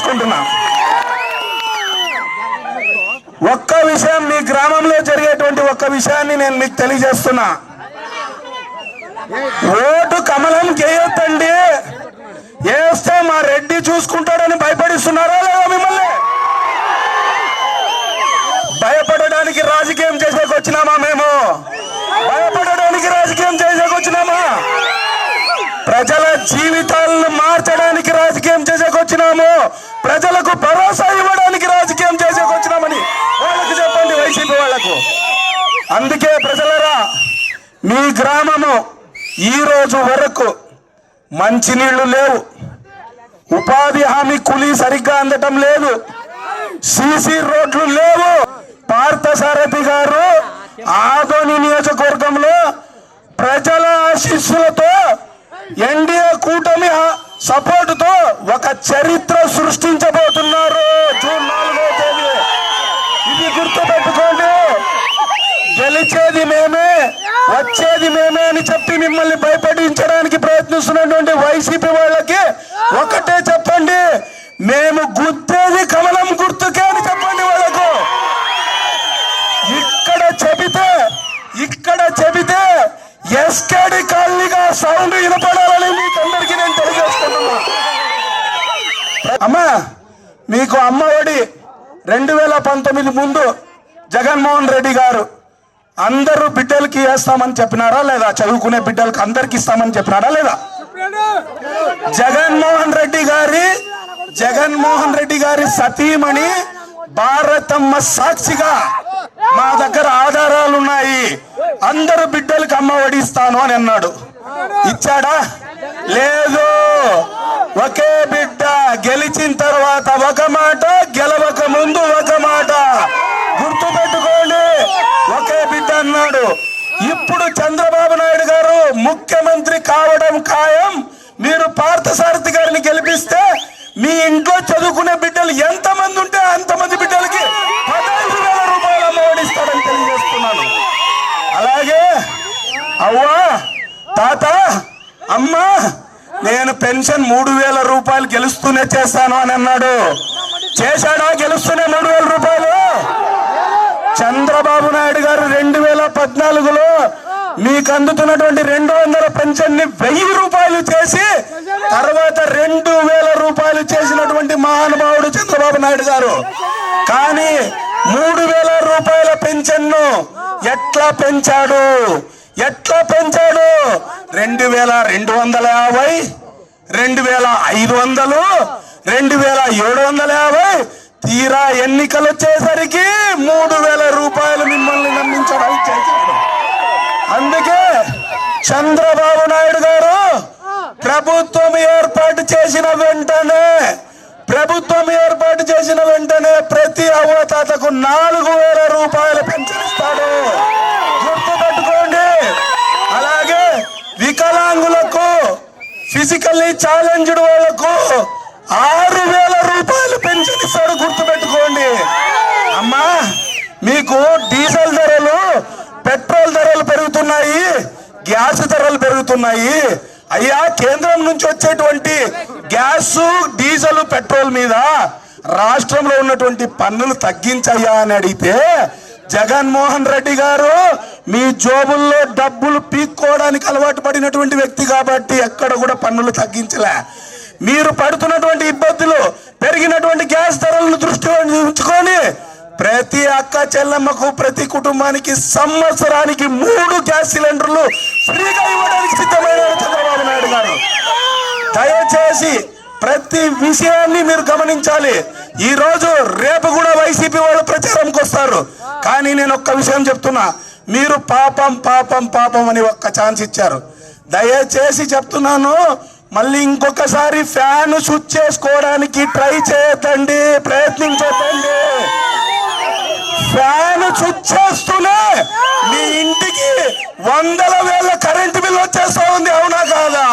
తెలియజేసుకుంటున్నా ఒక్క విషయం మీ గ్రామంలో జరిగేటువంటి ఒక్క విషయాన్ని నేను మీకు తెలియజేస్తున్నా. ఓటు కమలం చేయొద్దండి వేస్తే మా రెడ్డి చూసుకుంటాడని భయపడిస్తున్నారా లేదా మిమ్మల్ని? భయపడడానికి రాజకీయం చేసేకొచ్చినామా మేము? భయపడడానికి రాజకీయం చేసేకొచ్చినామా ప్రజల జీవితాలను మార్చడానికి రాజకీయం చేసేకొచ్చినాము. ప్రజలకు భరోసా ఇవ్వడానికి రాజకీయం చేసేకొచ్చినామని వాళ్ళకు చెప్పండి వైసీపీ వాళ్ళకు. అందుకే ప్రజలరా మీ గ్రామము ఈ రోజు వరకు మంచినీళ్ళు లేవు. ఉపాధి హామీ కూలీ సరిగ్గా అందటం లేదు. సీసీ రోడ్లు లేవు. పార్థసారథి గారు ఆదోని నియోజకవర్గంలో ప్రజల ఆశీస్సులతో ఎన్డీఏ కూటమి సపోర్టుతో ఒక చరిత్ర సృష్టించబోతున్నారు. జూన్ నాలుగో తేదీ. ఇది గుర్తుపెట్టుకోండి. గెలిచేది మేమే వచ్చేది మేమే అని చెప్పి మిమ్మల్ని భయపడించడానికి ప్రయత్నిస్తున్నటువంటి వైసీపీ వాళ్ళకి ఒకటే చెప్పండి. మేము గుర్తేది కమలం గుర్తుకే అని చెప్పండి వాళ్ళకు. ఇక్కడ చెబితే ఇక్కడ చెబితే ఎస్కేడి కాలనీగా సౌండ్ వినపడాలని మీకు అందరికీ నేను తెలియజేసుకుంటున్నా అమ్మా మీకు అమ్మ ఒడి రెండు వేల పంతొమ్మిది ముందు జగన్మోహన్ రెడ్డి గారు అందరూ బిడ్డలకి వేస్తామని చెప్పినారా లేదా? చదువుకునే బిడ్డలకి అందరికి ఇస్తామని చెప్పినారా లేదా? జగన్మోహన్ రెడ్డి గారి జగన్మోహన్ రెడ్డి గారి సతీమణి భారతమ్మ సాక్షిగా మా దగ్గర ఆధారాలు ఉన్నాయి. అందరు బిడ్డలకి అమ్మ వడిస్తాను అని అన్నాడు. ఇచ్చాడా? లేదు. ఒకే బిడ్డ గెలిచిన తర్వాత ఒక మాట గెలవక ముందు ఒక మాట. గుర్తు పెట్టుకోండి ఒకే బిడ్డ అన్నాడు. ఇప్పుడు చంద్రబాబు నాయుడు గారు ముఖ్యమంత్రి కావడం ఖాయం. మీరు పార్థసారథి గారిని గెలిపిస్తే మీ ఇంట్లో చదువుకునే బిడ్డలు ఎంతమంది ఉంటే అంతమంది బిడ్డలకి పదహైదు వేల రూపాయలు అమ్మఒడి తెలియజేస్తున్నాను. అలాగే అవ్వా తాత అమ్మా నేను పెన్షన్ మూడు వేల రూపాయలు గెలుస్తూనే చేస్తాను అని అన్నాడు. చేశాడా? గెలుస్తూనే మూడు వేల రూపాయలు. చంద్రబాబు నాయుడు గారు రెండు వేల పద్నాలుగులో మీకు అందుతున్నటువంటి రెండు వందల పెన్షన్ని వెయ్యి రూపాయలు చేసి తర్వాత రెండు వేల రూపాయలు చేసినటువంటి మహానుభావుడు చంద్రబాబు నాయుడు గారు. కానీ మూడు వేల రూపాయల పెన్షన్ను ఎట్లా పెంచాడు? ఎట్లా పెంచాడు? రెండు వేల రెండు వందల యాభై రెండు వేల ఐదు వందలు రెండు వేల ఏడు వందల యాభై తీరా ఎన్నికలు వచ్చేసరికి మూడు వేల రూపాయలు మిమ్మల్ని నమ్మించడానికి చేశాడు. అందుకే చంద్రబాబు నాయుడు గారు ప్రభుత్వం ఏర్పాటు చేసిన వెంటనే ప్రభుత్వం ఏర్పాటు చేసిన వెంటనే ప్రతి అవతాతకు నాలుగు వేల రూపాయలు పెంచిస్తాడు గుర్తు పెట్టుకోండి అలాగే వికలాంగులకు ఫిజికల్లీ ఛాలెంజ్డ్ వాళ్ళకు ఆరు వేల రూపాయలు పెన్షన్ ఇస్తాడు గుర్తు పెట్టుకోండి అమ్మా మీకు డీజిల్ ధరలు పెట్రోల్ ధరలు పెరుగుతున్నాయి గ్యాస్ ధరలు పెరుగుతున్నాయి. అయ్యా కేంద్రం నుంచి వచ్చేటువంటి గ్యాస్ డీజిల్ పెట్రోల్ మీద రాష్ట్రంలో ఉన్నటువంటి పన్నులు తగ్గించయ్యా అని అడిగితే జగన్మోహన్ రెడ్డి గారు మీ జోబుల్లో డబ్బులు పీక్కోవడానికి అలవాటు పడినటువంటి వ్యక్తి కాబట్టి ఎక్కడ కూడా పన్నులు తగ్గించలే. మీరు పడుతున్నటువంటి ఇబ్బందులు పెరిగినటువంటి గ్యాస్ ధరలను దృష్టిలో ఉంచుకొని ప్రతి అక్క చెల్లమ్మకు ప్రతి కుటుంబానికి సంవత్సరానికి మూడు గ్యాస్ సిలిండర్లు ఫ్రీగా ఇవ్వడానికి సిద్ధమైన చంద్రబాబు నాయుడు గారు. దయచేసి ప్రతి విషయాన్ని మీరు గమనించాలి. ఈ రోజు రేపు కూడా వైసీపీ వాళ్ళు ప్రచారంకి వస్తారు. కానీ నేను ఒక్క విషయం చెప్తున్నా. మీరు పాపం పాపం పాపం అని ఒక్క ఛాన్స్ ఇచ్చారు. దయచేసి చెప్తున్నాను మళ్ళీ ఇంకొకసారి ఫ్యాన్ స్విచ్ చేసుకోవడానికి ట్రై చేయొద్దండి ప్రయత్నించొద్దండి. ఫ్యాన్ స్విచ్ చేస్తూనే మీ ఇంటికి వందల వేల కరెంటు బిల్ వచ్చేస్తా ఉంది అవునా కాదా?